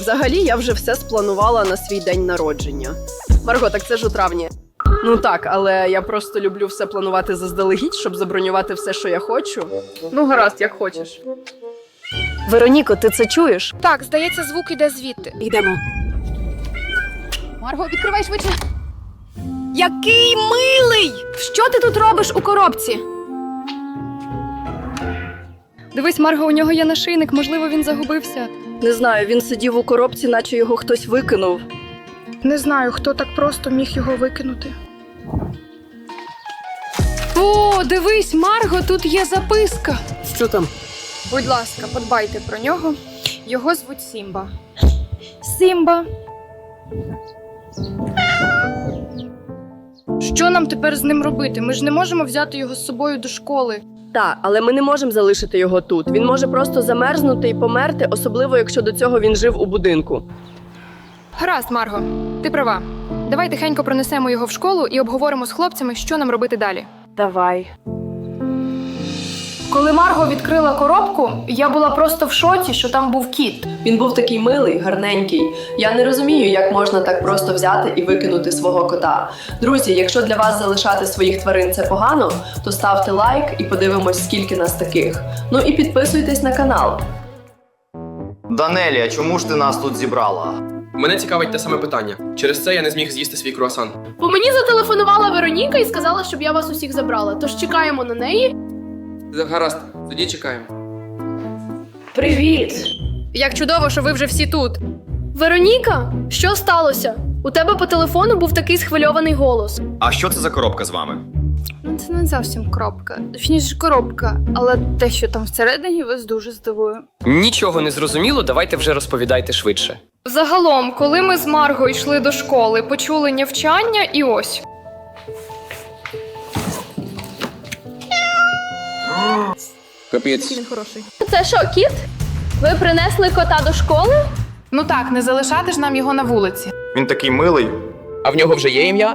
Взагалі, я вже все спланувала на свій день народження. Марго, так це ж у травні. Ну так, але я просто люблю все планувати заздалегідь, щоб забронювати все, що я хочу. Ну, гаразд, як хочеш. Вероніко, ти це чуєш? Так, здається, звук іде звідти. Йдемо. Марго, відкривай швидше. Який милий! Що ти тут робиш у коробці? Дивись, Марго, у нього є нашийник, можливо, він загубився. Не знаю, він сидів у коробці, наче його хтось викинув. Не знаю, хто так просто міг його викинути. О, дивись, Марго, тут є записка. Що там? Будь ласка, подбайте про нього. Його звуть Сімба. Сімба. Що нам тепер з ним робити? Ми ж не можемо взяти його з собою до школи. Так, але ми не можемо залишити його тут. Він може просто замерзнути і померти, особливо якщо до цього він жив у будинку. Гаразд, Марго, ти права. Давай тихенько пронесемо його в школу і обговоримо з хлопцями, що нам робити далі. Давай. Коли Марго відкрила коробку, я була просто в шоці, що там був кіт. Він був такий милий, гарненький. Я не розумію, як можна так просто взяти і викинути свого кота. Друзі, якщо для вас залишати своїх тварин це погано, то ставте лайк і подивимось, скільки нас таких. Ну і підписуйтесь на канал. Данелія, чому ж ти нас тут зібрала? Мене цікавить те саме питання. Через це я не зміг з'їсти свій круасан. Бо мені зателефонувала Вероніка і сказала, щоб я вас усіх забрала. Тож чекаємо на неї. Гаразд, тоді чекаємо. Привіт! Як чудово, що ви вже всі тут. Вероніка, що сталося? У тебе по телефону був такий схвильований голос. А що це за коробка з вами? Ну, це не зовсім коробка, точніше коробка, але те, що там всередині, вас дуже здивує. Нічого не зрозуміло, давайте вже розповідайте швидше. Загалом, коли ми з Марго йшли до школи, почули нявчання і ось. Капець. Це що, кіт? Ви принесли кота до школи? Ну так, не залишати ж нам його на вулиці. Він такий милий. А в нього вже є ім'я?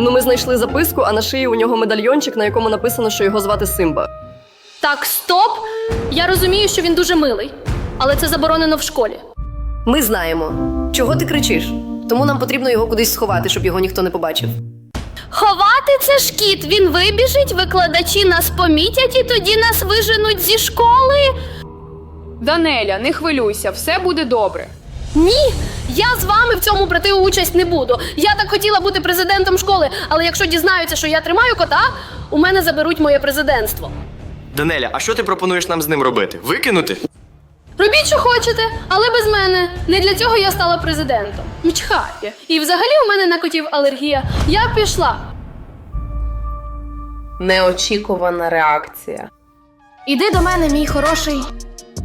Ну, ми знайшли записку, а на шиї у нього медальйончик, на якому написано, що його звати Симба. Так, стоп! Я розумію, що він дуже милий, але це заборонено в школі. Ми знаємо. Чого ти кричиш? Тому нам потрібно його кудись сховати, щоб його ніхто не побачив. Ховати це ж кіт. Він вибіжить, викладачі нас помітять і тоді нас виженуть зі школи. Данеля, не хвилюйся, все буде добре. Ні, я з вами в цьому брати участь не буду. Я так хотіла бути президентом школи, але якщо дізнаються, що я тримаю кота, у мене заберуть моє президентство. Данеля, а що ти пропонуєш нам з ним робити? Викинути? Робіть, що хочете, але без мене. Не для цього я стала президентом. Мчхає. І взагалі у мене на котів алергія. Я пішла. Неочікувана реакція. Іди до мене, мій хороший.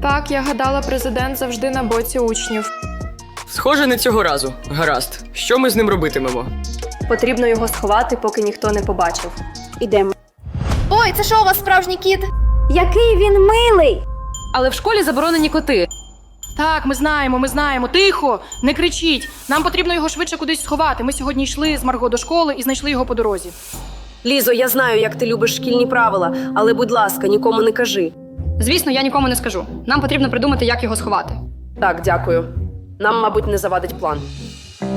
Так, я гадала, президент завжди на боці учнів. Схоже, не цього разу. Гаразд. Що ми з ним робитимемо? Потрібно його сховати, поки ніхто не побачив. Ідемо. Ой, це що у вас справжній кіт? Який він милий! Але в школі заборонені коти. Так, ми знаємо, ми знаємо. Тихо, не кричіть. Нам потрібно його швидше кудись сховати. Ми сьогодні йшли з Марго до школи і знайшли його по дорозі. Лізо, я знаю, як ти любиш шкільні правила, але будь ласка, нікому не кажи. Звісно, я нікому не скажу. Нам потрібно придумати, як його сховати. Так, дякую. Нам, мабуть, не завадить план.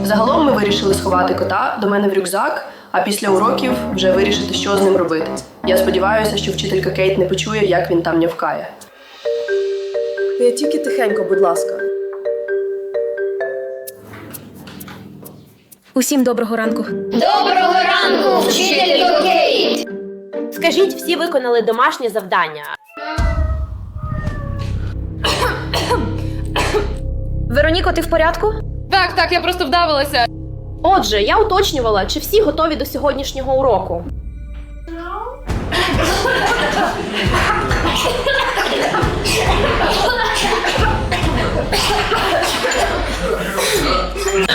Загалом ми вирішили сховати кота до мене в рюкзак, а після уроків вже вирішити, що з ним робити. Я сподіваюся, що вчителька Кейт не почує, як він там нявкає. Я тільки тихенько, будь ласка. Усім доброго ранку. Доброго ранку, вчителько Кейт! Скажіть, всі виконали домашнє завдання. Вероніко, ти в порядку? Так, так, я просто вдавилася. Отже, я уточнювала, чи всі готові до сьогоднішнього уроку.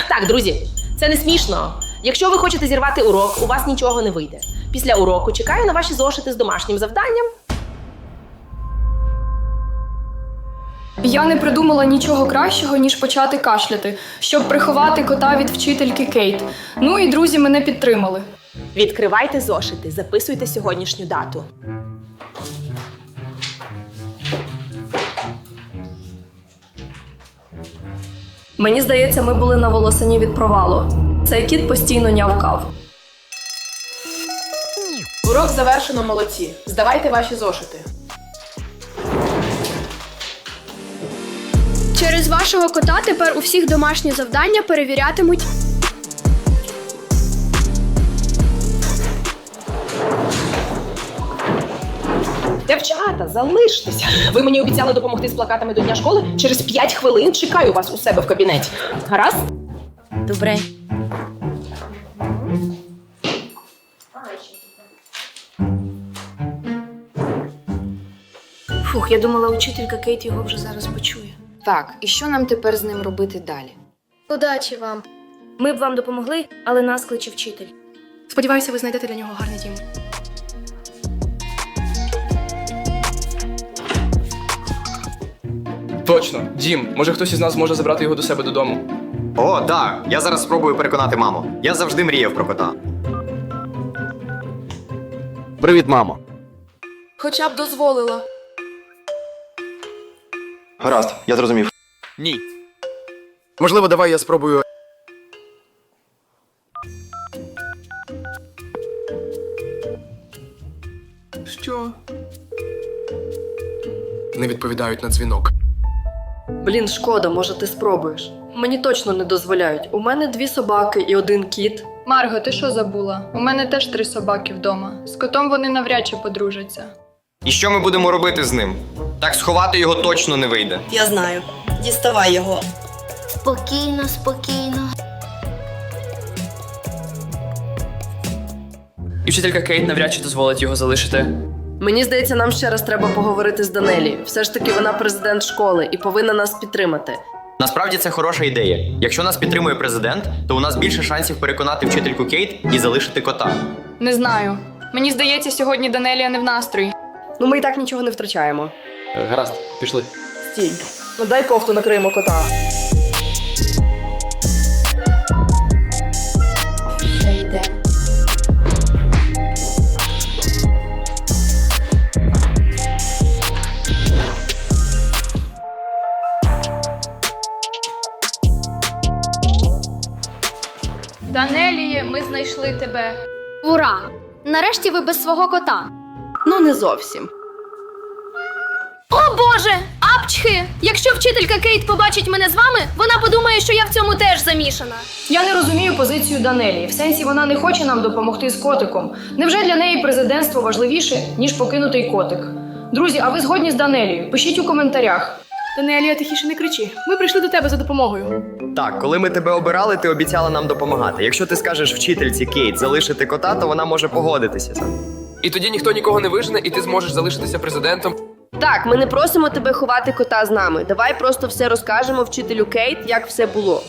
Так, друзі, це не смішно. Якщо ви хочете зірвати урок, у вас нічого не вийде. Після уроку чекаю на ваші зошити з домашнім завданням. Я не придумала нічого кращого, ніж почати кашляти, щоб приховати кота від вчительки Кейт. Ну і друзі мене підтримали. Відкривайте зошити, записуйте сьогоднішню дату. Мені здається, ми були на волосині від провалу. Цей кіт постійно нявкав. Урок завершено, молодці. Здавайте ваші зошити. Через вашого кота тепер у всіх домашні завдання перевірятимуть. Дівчата, залиштеся. Ви мені обіцяли допомогти з плакатами до дня школи. Через 5 хвилин чекаю вас у себе в кабінеті. Гаразд? Добре. Фух, я думала, учителька Кейт його вже зараз почує. Так, і що нам тепер з ним робити далі? Удачі вам. Ми б вам допомогли, але нас кличе вчитель. Сподіваюся, ви знайдете для нього гарний дім. Точно, Дім, може хтось із нас може забрати його до себе додому. О, так. Я зараз спробую переконати маму. Я завжди мріяв про кота. Привіт, мамо. Хоча б дозволила. Гаразд, я зрозумів. Ні. Можливо, давай я спробую. Що? Не відповідають на дзвінок. Блін, шкода, може ти спробуєш. Мені точно не дозволяють. У мене дві собаки і один кіт. Марго, ти що забула? У мене теж три собаки вдома. З котом вони навряд чи подружаться. І що ми будемо робити з ним? Так сховати його точно не вийде. Я знаю. Діставай його. Спокійно, спокійно. І вчителька Кейт навряд чи дозволить його залишити. Мені здається, нам ще раз треба поговорити з Данелі. Все ж таки, вона президент школи і повинна нас підтримати. Насправді це хороша ідея. Якщо нас підтримує президент, то у нас більше шансів переконати вчительку Кейт і залишити кота. Не знаю. Мені здається, сьогодні Данелія не в настрої. Ну ми і так нічого не втрачаємо. Гаразд, пішли. Стій. Ну дай кофту накриємо кота. Тебе. Ура! Нарешті ви без свого кота. Ну не зовсім. О Боже! Апчхи! Якщо вчителька Кейт побачить мене з вами, вона подумає, що я в цьому теж замішана. Я не розумію позицію Данелії. В сенсі вона не хоче нам допомогти з котиком. Невже для неї президентство важливіше, ніж покинутий котик? Друзі, а ви згодні з Данелією? Пишіть у коментарях. Данелія, тихіше не кричи. Ми прийшли до тебе за допомогою. Так, коли ми тебе обирали, ти обіцяла нам допомагати. Якщо ти скажеш вчительці Кейт залишити кота, то вона може погодитися. І тоді ніхто нікого не вижене, і ти зможеш залишитися президентом. Так, ми не просимо тебе ховати кота з нами. Давай просто все розкажемо вчителю Кейт, як все було.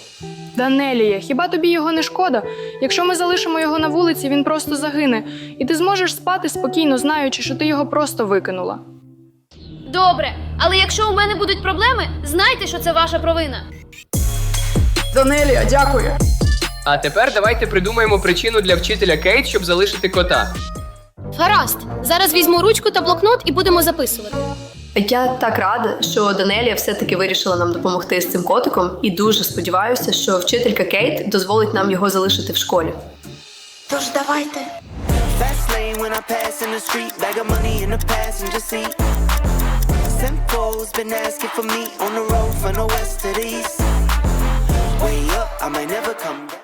Данелія, хіба тобі його не шкода? Якщо ми залишимо його на вулиці, він просто загине. І ти зможеш спати спокійно, знаючи, що ти його просто викинула. Добре, але якщо у мене будуть проблеми, знайте, що це ваша провина. Данелія, дякую. А тепер давайте придумаємо причину для вчителя Кейт, щоб залишити кота. Гаразд, зараз візьму ручку та блокнот і будемо записувати. Я так рада, що Данелія все-таки вирішила нам допомогти з цим котиком, і дуже сподіваюся, що вчителька Кейт дозволить нам його залишити в школі. Тож давайте. Passenger seat. Simcoe's been asking for me on the road from the west to the east. Way up, I might never come back.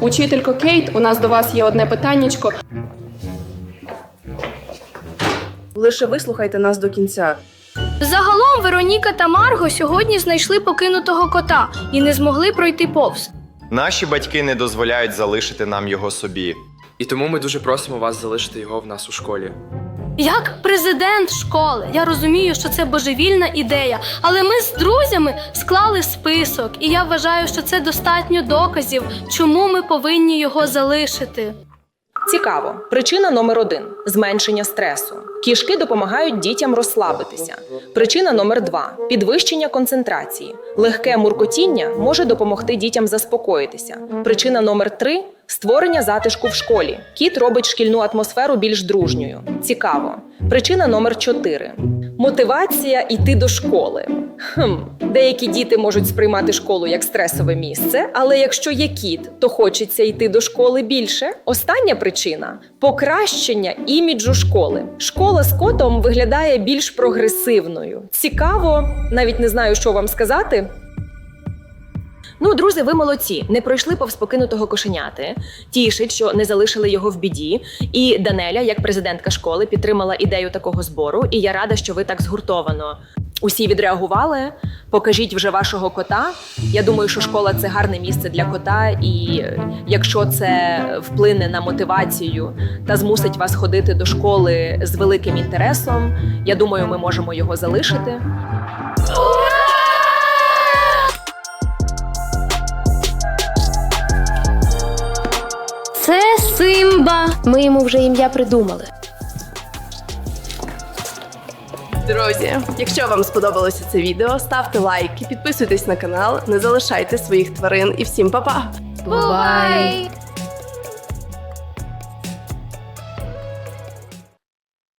Учителько Кейт, у нас до вас є одне питаннячко. Лише вислухайте нас до кінця. Загалом Вероніка та Марго сьогодні знайшли покинутого кота і не змогли пройти повз. Наші батьки не дозволяють залишити нам його собі. І тому ми дуже просимо вас залишити його в нас у школі. Як президент школи, я розумію, що це божевільна ідея, але ми з друзями склали список, і я вважаю, що це достатньо доказів, чому ми повинні його залишити. Цікаво. Причина номер один зменшення стресу. Кішки допомагають дітям розслабитися. Причина номер два підвищення концентрації. Легке муркотіння може допомогти дітям заспокоїтися. Причина номер три створення затишку в школі. Кіт робить шкільну атмосферу більш дружньою. Цікаво. Причина номер чотири Мотивація йти до школи. Хм, деякі діти можуть сприймати школу як стресове місце, але якщо є кіт, то хочеться йти до школи більше. Остання причина покращення іміджу школи. Школа з котом виглядає більш прогресивною. Цікаво, навіть не знаю, що вам сказати. Ну, друзі, ви молодці. Не пройшли повз покинутого кошеняти. Тішить, що не залишили його в біді. І Данеля, як президентка школи, підтримала ідею такого збору. І я рада, що ви так згуртовано. Усі відреагували. Покажіть вже вашого кота. Я думаю, що школа це гарне місце для кота, і е, якщо це вплине на мотивацію та змусить вас ходити до школи з великим інтересом, я думаю, ми можемо його залишити. Симба. Ми йому вже ім'я придумали. Друзі, якщо вам сподобалося це відео, ставте лайки, підписуйтесь на канал, не залишайте своїх тварин і всім па-па! Бувай!